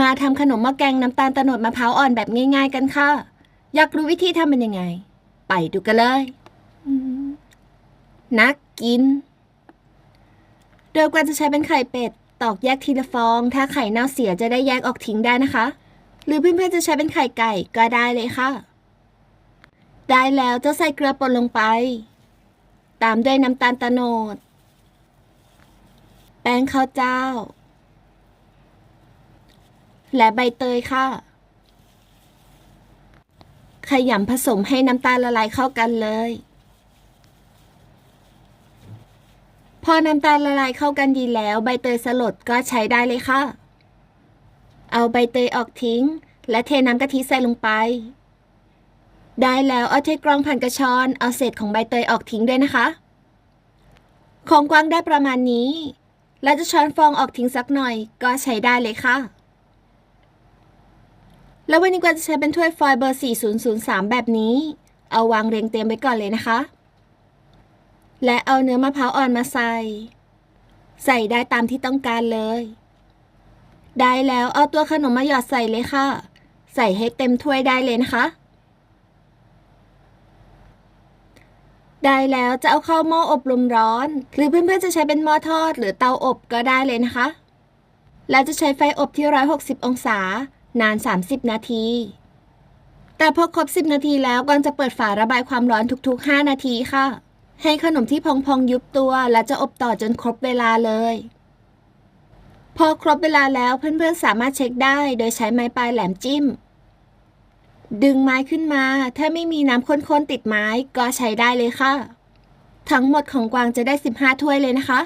มาทำขนมหม้อแกงน้ำตาลตะโนดมะพร้าวอ่อนแบบง่ายๆกันค่ะ อยากรู้วิธีทำเป็นยังไง ไปดูกันเลยอืมนักกิน โดยกว่าจะใช้เป็นไข่เป็ด ตอกแยกทีละฟอง ถ้าไข่เน่าเสียจะได้แยกออกทิ้งได้นะคะ หรือเพื่อนๆจะใช้เป็นไข่ไก่ก็ได้เลยค่ะ ได้แล้วจะใส่เกลือป่นลงไป ตามด้วยน้ำตาลตะโนด แป้งข้าวเจ้า และใบเตยค่ะ ขยำผสมให้น้ำตาลละลายเข้ากันเลย พอน้ำตาลละลายเข้ากันดีแล้ว ใบเตยสลดก็ใช้ได้เลยค่ะ เอาใบเตยออกทิ้ง และเทน้ำกะทิใส่ลงไป ได้แล้วเอาเทกรองผ่านกระชอนเอาเศษของใบเตยออกทิ้งด้วยนะคะ ของกวางได้ประมาณนี้ และจะช้อนฟองออกทิ้งสักหน่อยก็ใช้ได้เลยค่ะ แล้ววันนี้กวางจะใช้เป็นถ้วยฟอยล์เบอร์ 4003 แบบนี้ เอาวางเรียงเตรียมไว้ก่อนเลยนะคะ และเอาเนื้อมะพร้าวอ่อนมาใส่ ใส่ได้ตามที่ต้องการเลย ได้แล้วเอาตัวขนมมาหยอดใส่เลยค่ะ ใส่ให้เต็มถ้วยได้เลยนะคะ ได้แล้วจะเอาเข้าหม้ออบลมร้อน หรือเพื่อนๆจะใช้เป็นหม้อทอด หรือเตาอบก็ได้เลยนะคะ แล้วจะใช้ไฟอบที่ 160 องศา นาน 30 นาที แต่พอครบ 10 นาทีแล้วก่อนจะเปิดฝาระบายความร้อนทุก ๆ 5 นาทีค่ะ ให้ขนมที่พองๆยุบตัว และจะอบต่อจนครบเวลาเลย พอครบเวลาแล้วเพื่อนๆสามารถเช็คได้โดยใช้ไม้ปลายแหลมจิ้ม ดึงไม้ขึ้นมา ถ้าไม่มีน้ำข้นๆติดไม้ก็ใช้ได้เลยค่ะ ทั้งหมดของกวางจะได้ 15 ถ้วยเลยนะคะ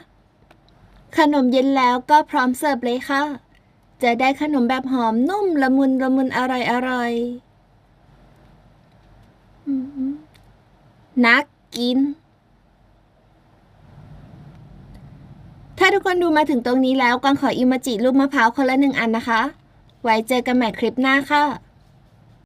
ขนมเย็นแล้วก็พร้อมเสิร์ฟเลยค่ะ จะได้ขนมแบบหอมนุ่มละมุนละมุนอร่อยอร่อยนักกิน ถ้าทุกคนดูมาถึงตรงนี้แล้วกวางขออิโมจิรูปมะพร้าวคนละหนึ่งอันนะคะ ไว้เจอกันใหม่คลิปหน้าค่ะ